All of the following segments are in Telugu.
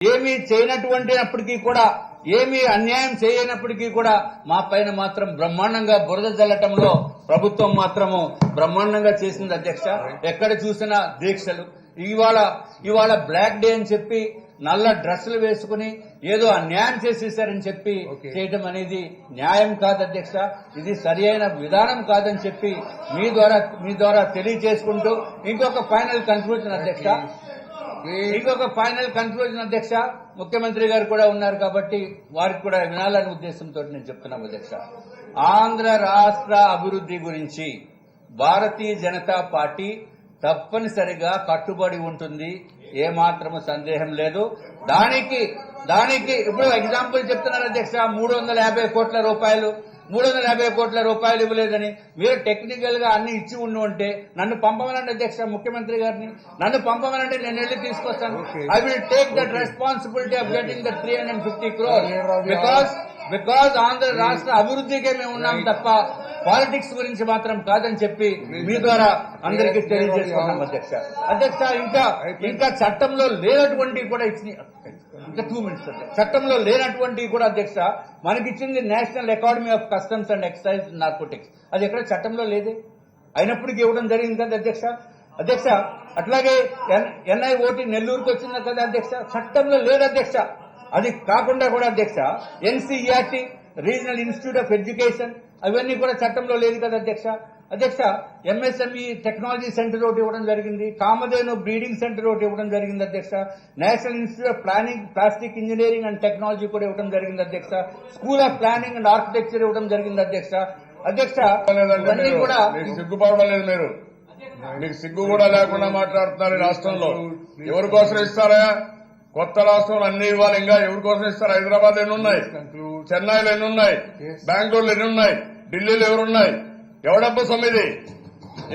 ఏమీ చేయనటువంటినప్పటికీ కూడా ఏమీ అన్యాయం చేయనప్పటికీ కూడా మా పైన మాత్రం బ్రహ్మాండంగా బురద జల్లటంలో ప్రభుత్వం మాత్రము బ్రహ్మాండంగా చేసింది అధ్యక్ష. ఎక్కడ చూసినా దీక్షలు. ఇవాళ ఇవాళ బ్లాక్ డే అని చెప్పి నల్ల డ్రెస్సులు వేసుకుని ఏదో అన్యాయం చేసేసారని చెప్పి చేయటం అనేది న్యాయం కాదు అధ్యక్ష. ఇది సరి అయిన విధానం కాదని చెప్పి మీ ద్వారా మీ ద్వారా తెలియజేసుకుంటూ ఇంకొక ఫైనల్ కన్క్లూజన్ అధ్యక్ష. ఇంకొక ఫైనల్ కన్క్లూజన్ అధ్యక్ష. ముఖ్యమంత్రి గారు కూడా ఉన్నారు కాబట్టి వారికి కూడా వినాలనే ఉద్దేశంతో నేను చెప్తున్నాను అధ్యక్ష. ఆంధ్ర రాష్ట్ర అభివృద్ధి గురించి భారతీయ జనతా పార్టీ తప్పనిసరిగా కట్టుబడి ఉంటుంది. ఏమాత్రము సందేహం లేదు. దానికి దానికి ఇప్పుడు ఎగ్జాంపుల్ చెప్తున్నారు అధ్యక్ష. మూడు వందల యాభై కోట్ల రూపాయలు. మూడు వందల యాభై కోట్ల రూపాయలు ఇవ్వలేదని మీరు టెక్నికల్గా అన్ని ఇచ్చి ఉండి ఉంటే నన్ను పంపమనండి అధ్యక్ష ముఖ్యమంత్రి గారిని. నన్ను పంపమనంటే నేను వెళ్ళి తీసుకొస్తాను. I will take that responsibility of getting the three hundred fifty crore because because Andhra రాష్ట్ర అభివృద్ధికే మేము ఉన్నాం తప్ప పాలిటిక్స్ గురించి మాత్రం కాదని చెప్పి మీ ద్వారా అందరికీ తెలియజేసుకున్నాం అధ్యక్ష. అధ్యక్ష ఇంకా ఇంకా చట్టంలో లేనటువంటి కూడా ఇచ్చిన ఇంకా టూ మినిట్స్ చట్టంలో లేనటువంటి కూడా అధ్యక్ష మనకిచ్చింది national academy of customs and excise narcotics అది ఎక్కడ? చట్టంలో లేదే. అయినప్పటికీ ఇవ్వడం జరిగింది కదా అధ్యక్ష? అధ్యక్ష అట్లాగే ఎన్ఐ ఓటీ నెల్లూరుకు వచ్చింది కదా అధ్యక్ష? చట్టంలో లేదు అధ్యక్ష. అది కాకుండా కూడా అధ్యక్ష NCERT regional institute of education అవన్నీ కూడా చట్టంలో లేదు కదా అధ్యక్ష. అధ్యక్ష ఎంఎస్ఎంఈ టెక్నాలజీ సెంటర్ ఒకటి ఇవ్వడం జరిగింది. కామధేను బ్రీడింగ్ సెంటర్ ఒకటి ఇవ్వడం జరిగింది అధ్యక్ష. National institute of planning plastic engineering and technology కూడా ఇవ్వడం జరిగింది అధ్యక్ష. School of planning and architecture ఇవ్వడం జరిగింది అధ్యక్ష. అధ్యక్ష ఇవన్నీ కూడా మీకు సిగ్గుపడడం లేదు మీరు. మీకు సిగ్గు కూడా లేకుండా మాట్లాడుతున్నారు ఈ రాష్ట్రంలో. ఎవరి కోసం ఇస్తారా? కొత్త రాష్ట్రంలో అన్ని ఇవ్వాలి. ఇంకా ఎవరి కోసం ఇస్తారు? హైదరాబాద్ ఎన్ని ఉన్నాయి? చెన్నైలో ఎన్ని ఉన్నాయి? బెంగళూరులో ఎన్ని ఉన్నాయి? ఢిల్లీలో ఎవరున్నాయి? ఎవడబ్బ సొమ్మిది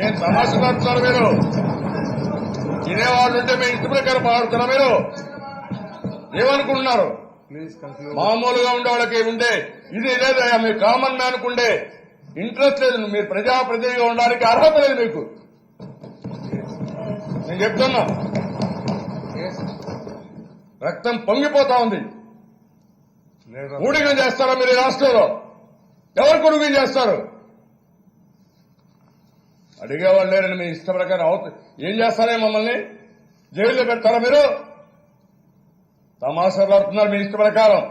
ఏం తమాషా పడుతున్నారు మీరు? తినేవాళ్ళు ఉంటే మీ ఇంటి ప్రకారం మాట్లాడుతున్నా మీరు. ఏమనుకుంటున్నారు? మామూలుగా ఉండే వాళ్ళకి ఉండే. ఇది లేదయ్యా మీ కామన్ మ్యాన్ ఉండే. ఇంట్రెస్ట్ లేదు మీరు ప్రజాప్రతినిధిగా ఉండడానికి అర్హత లేదు మీకు. నేను చెప్తున్నా. రక్తం పొంగిపోతా ఉంది. ఊడిగం చేస్తారా మీరు రాష్ట్రంలో? ఎవరు కొడుకు చేస్తారు? అడిగేవాళ్ళు లేరని మీ ఇష్ట ప్రకారం అవుత ఏం చేస్తారే మమ్మల్ని? జైల్లో పెడతారా మీరు? తమాషాలు ఆడుతున్నారు మీ ఇష్ట ప్రకారం.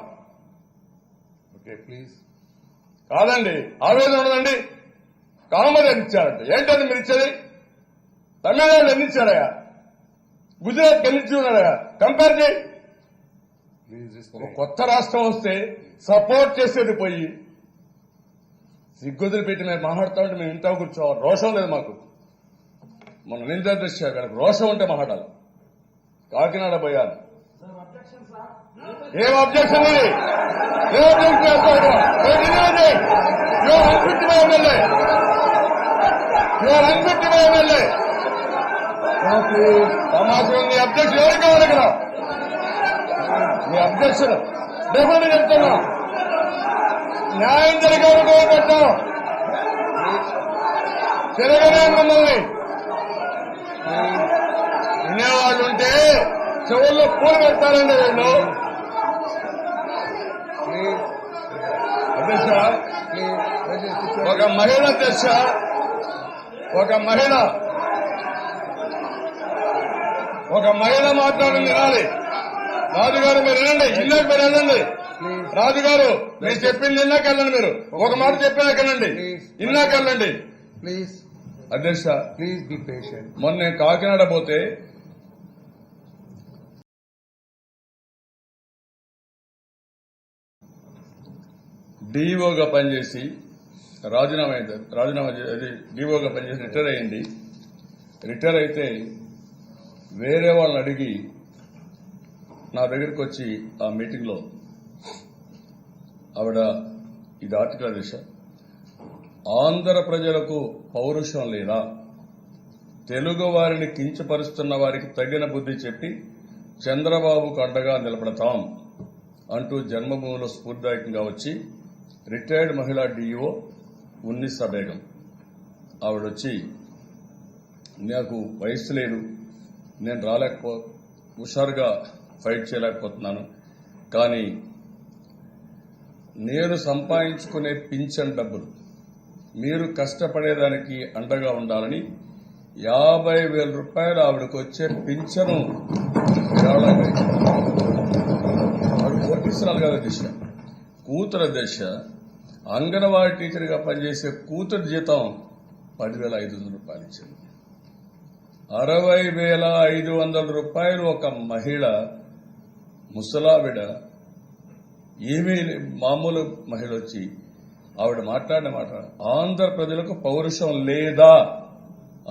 Okay please. కాదండి ఆవేదన ఉండదండి. కామన్ ఇచ్చారంట. ఏంటని మీరు ఇచ్చేది? తమిళనాడు ఎన్ని ఇచ్చారయ్యా? గుజరాత్ ఎన్ని ఇచ్చున్నారయ్యా కంపేర్ చేయి. ఒక కొత్త రాష్ట్రం వస్తే సపోర్ట్ చేసేది పోయి సిగ్గుదులు పెట్టి మేము మాట్లాడుతూ ఉంటే మేము ఇంత కూర్చో రోషం లేదు మాకు. మన నింద దృష్ట్యా వీళ్ళకి రోషం ఉంటే మాట్లాడాలి. కాకినాడ పోయాలి. ఏం అబ్జెక్షన్ ఇది? ఏం అబ్జెక్షన్ సమాజం నీ అబ్జెక్షన్ ఎవరికి కావాలి ఇక్కడ? మీ అబ్జెక్షన్ డెఫినెట్ చెప్తున్నా. న్యాయం జరిగేవరకు పెట్టాం తిరగనే మమ్మల్ని. వినేవాళ్ళు ఉంటే చెవుల్లో పూలు పెడతారండి వీళ్ళు. అధ్యక్ష ఒక మహిళ అధ్యక్ష ఒక మహిళ. ఒక మహిళ మాట్లాడింది వినాలి. రాజుగారు మీరు వినండి ఇన్నాక మీరు వెళ్ళండి రాజుగారు మీరు చెప్పింది వెళ్ళండి మీరు. ఒక మాట చెప్పినాక వెళ్ళండి. ఇన్నాక వెళ్ళండి. Please, అధ్యక్ష please be patient. మొన్న నేను కాకినాడ పోతే డీఓగా పనిచేసి రాజీనామా అయింది రాజీనామా అది డీఓగా పనిచేసి రిటైర్ అయ్యింది రిటైర్ అయితే వేరే వాళ్ళని అడిగి నా దగ్గరికి వచ్చి ఆ మీటింగ్లో ఆవిడ ఇది ఆర్టికల్ అధ్యక్ష ఆంధ్ర ప్రజలకు పౌరుషం లేదా తెలుగు వారిని కించపరుస్తున్న వారికి తగిన బుద్ధి చెప్పి చంద్రబాబుకు అండగా నిలబడతాం అంటూ జన్మభూమిలో స్ఫూర్తిదాయకంగా వచ్చి రిటైర్డ్ మహిళా డీఈఓ ఉన్నిసా బేగం. ఆవిడొచ్చి నాకు వయస్సు లేదు నేను రాలేకపో హుషారుగా ఫైట్ చేయలేకపోతున్నాను కానీ నేను సంపాదించుకునే పింఛన్ డబ్బులు. మీరు కష్టపడేదానికి అండగా ఉండాలని యాభై వేల రూపాయలు ఆవిడకు వచ్చే పింఛను కోటీశ్వరాలు కాదు దిశ కూతురు దశ అంగన్వాడీ టీచర్గా పనిచేసే కూతురు జీతం పదివేల ఐదు వందల రూపాయలు ఇచ్చింది. అరవై వేల ఐదు వందల రూపాయలు ఒక మహిళ ముసలావిడ ఏమీ మామూలు మహిళ వచ్చి ఆవిడ మాట్లాడిన మాట ఆంధ్ర ప్రజలకు పౌరుషం లేదా?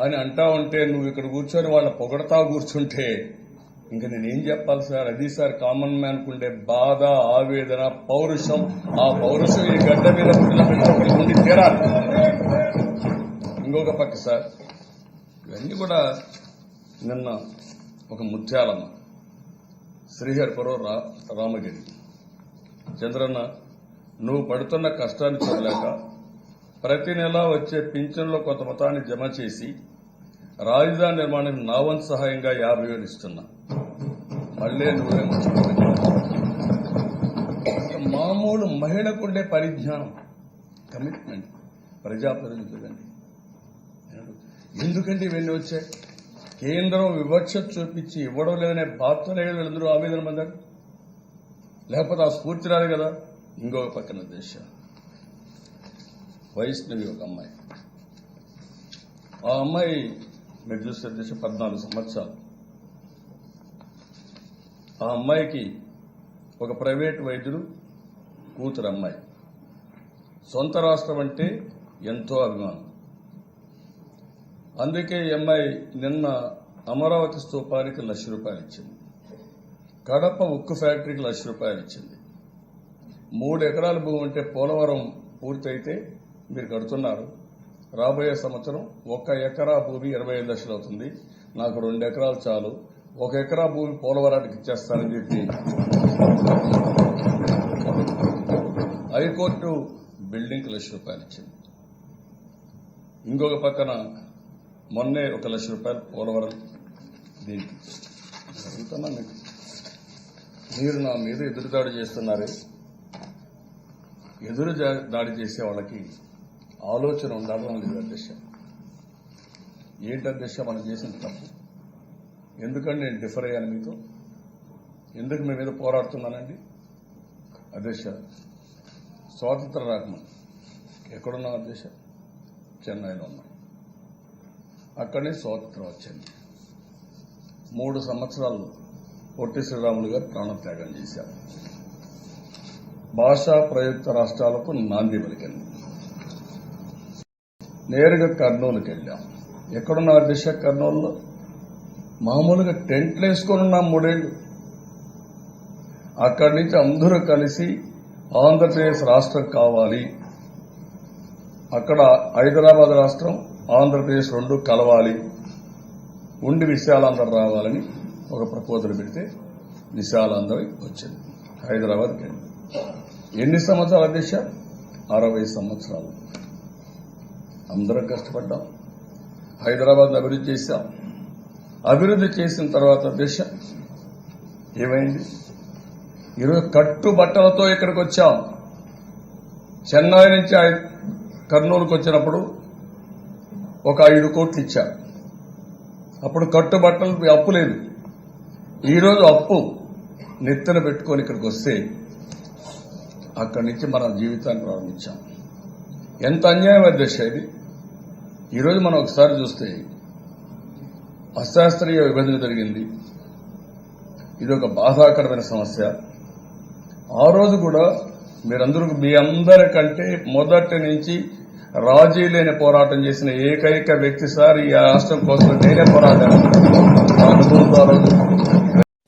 అని అంటా ఉంటే నువ్వు ఇక్కడ కూర్చొని వాళ్ళ పొగడతా కూర్చుంటే ఇంకా నేనేం చెప్పాలి సార్? అది సార్ కామన్ మ్యాన్ ఉండే బాధ ఆవేదన పౌరుషం. ఆ పౌరుషం ఈ గడ్డ మీద ఉండి తీరాలి. ఇంకొక పక్క సార్ ఇవన్నీ కూడా నిన్న ఒక ముత్యాలమ్మ శ్రీహరిపురం రా రామగిరి. చంద్రన్న నువ్వు పడుతున్న కష్టాన్ని చూడలేక ప్రతి నెల వచ్చే పింఛన్లో కొంత మొత్తాన్ని జమ చేసి రాజధాని నిర్మాణం నా వంతు సహాయంగా యాభై వేలు ఇస్తున్నా. మళ్ళీ నువ్వే మామూలు మహిళకుండే పరిజ్ఞానం కమిట్మెంట్ ప్రజాప్రతినిధులండి. ఎందుకంటే ఇవన్నీ వచ్చాయి? కేంద్రం వివక్ష చూపించి ఇవ్వడం లేదనే బాధతో వీళ్ళందరూ ఆవేదన పొందారు? లేకపోతే ఆ స్ఫూర్తి రాదు కదా. ఇంకొక పక్కన దేశం వైష్ణవి ఒక అమ్మాయి. ఆ అమ్మాయి మీరు చూస్తే దేశ పద్నాలుగు సంవత్సరాలు. ఆ అమ్మాయికి ఒక ప్రైవేట్ వైద్యుడు కూతురు అమ్మాయి. సొంత రాష్ట్రం అంటే ఎంతో అభిమానం. అందుకే ఈ అమ్మాయి నిన్న అమరావతి స్తూపానికి లక్ష రూపాయలు ఇచ్చింది. కడప ఉక్కు ఫ్యాక్టరీకి లక్ష రూపాయలు ఇచ్చింది. మూడు ఎకరాల భూమి ఉంటే పోలవరం పూర్తయితే మీరు కడుతున్నారు. రాబోయే సంవత్సరం ఒక ఎకరా భూమి ఇరవై ఐదు లక్షలు అవుతుంది. నాకు రెండు ఎకరాలు చాలు. ఒక ఎకరా భూమి పోలవరానికి ఇచ్చేస్తానని చెప్పి. హైకోర్టు బిల్డింగ్ లక్ష రూపాయలు ఇచ్చింది. ఇంకొక పక్కన మొన్నే ఒక లక్ష రూపాయలు పోలవరం దీనికి. జరుగుతున్నా మీకు మీరు నా మీద ఎదురుదాడి చేస్తున్నారే? ఎదురు దాడి చేసే వాళ్ళకి ఆలోచన ఉండాలని లేదు అధ్యక్ష. ఏంటి అధ్యక్ష మనం చేసిన తప్పు? ఎందుకంటే నేను డిఫర్ అయ్యాను మీతో? ఎందుకు మీ మీద పోరాడుతున్నానండి? అధ్యక్ష స్వాతంత్ర రాకముందు ఎక్కడున్నాం అధ్యక్ష? చెన్నైలో ఉన్నాం. అక్కడనే స్వాతంత్రం వచ్చింది. మూడు సంవత్సరాలు పొట్టి శ్రీరాములు గారు ప్రాణత్యాగం చేశారు. భాషా ప్రయుక్త రాష్ట్రాలకు నాంది పలికింది. నేరుగా కర్నూలుకి వెళ్ళాం. ఎక్కడున్న దిశ కర్నూలులో? మామూలుగా టెంట్లు వేసుకొని ఉన్నాం మూడేళ్ళు అక్కడి నుంచి అందరూ కలిసి ఆంధ్రప్రదేశ్ రాష్ట్రం కావాలి. అక్కడ హైదరాబాద్ రాష్ట్రం ఆంధ్రప్రదేశ్ రెండు కలవాలి. ఉండి విశాలాంధ్ర రావాలని ఒక ప్రపోజల్ పెడితే విశాలాంధ్ర వచ్చింది. హైదరాబాద్కి వెళ్ళి. ఎన్ని సంవత్సరాల దిశ అరవై సంవత్సరాలు. అందరం కష్టపడ్డాం. హైదరాబాద్ అభివృద్ధి చేశాం. అభివృద్ధి చేసిన తర్వాత దిశ ఏమైంది? ఈరోజు కట్టు బట్టలతో ఇక్కడికి వచ్చాం. చెన్నై నుంచి కర్నూలుకు వచ్చినప్పుడు ఒక ఐదు కోట్లు ఇచ్చారు. అప్పుడు కట్టు బట్టలు అప్పు లేదు. ఈరోజు అప్పు నెత్తిన పెట్టుకొని ఇక్కడికి వస్తే అక్కడి నుంచి మన జీవితాన్ని ప్రారంభించాం. ఎంత అన్యాయం దశ ఇది? ఈరోజు మనం ఒకసారి చూస్తే అశాస్త్రీయ విభజన జరిగింది. ఇది ఒక బాధాకరమైన సమస్య. ఆ రోజు కూడా మీరందరూ మీ అందరికంటే మొదటి నుంచి రాజీ లేని పోరాటం చేసిన ఏకైక వ్యక్తి సార్ ఈ రాష్ట్రం కోసం నేనే పోరాటం